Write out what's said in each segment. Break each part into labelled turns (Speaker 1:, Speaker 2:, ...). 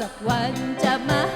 Speaker 1: สักวันจะมา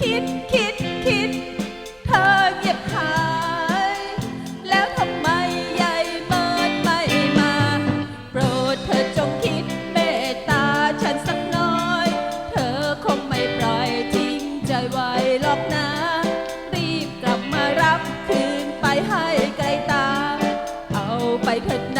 Speaker 1: คิดคิดคิด เธอเก็บหาย แล้วทำไมยายเมินไม่มา โปรดเธอจงคิดเมตตาฉันสักน้อย เธอคงไม่ปล่อยทิ้งใจไว้หรอกนะ รีบกลับมารับคืนไปให้ไกลตา เอาไปเถิดนะ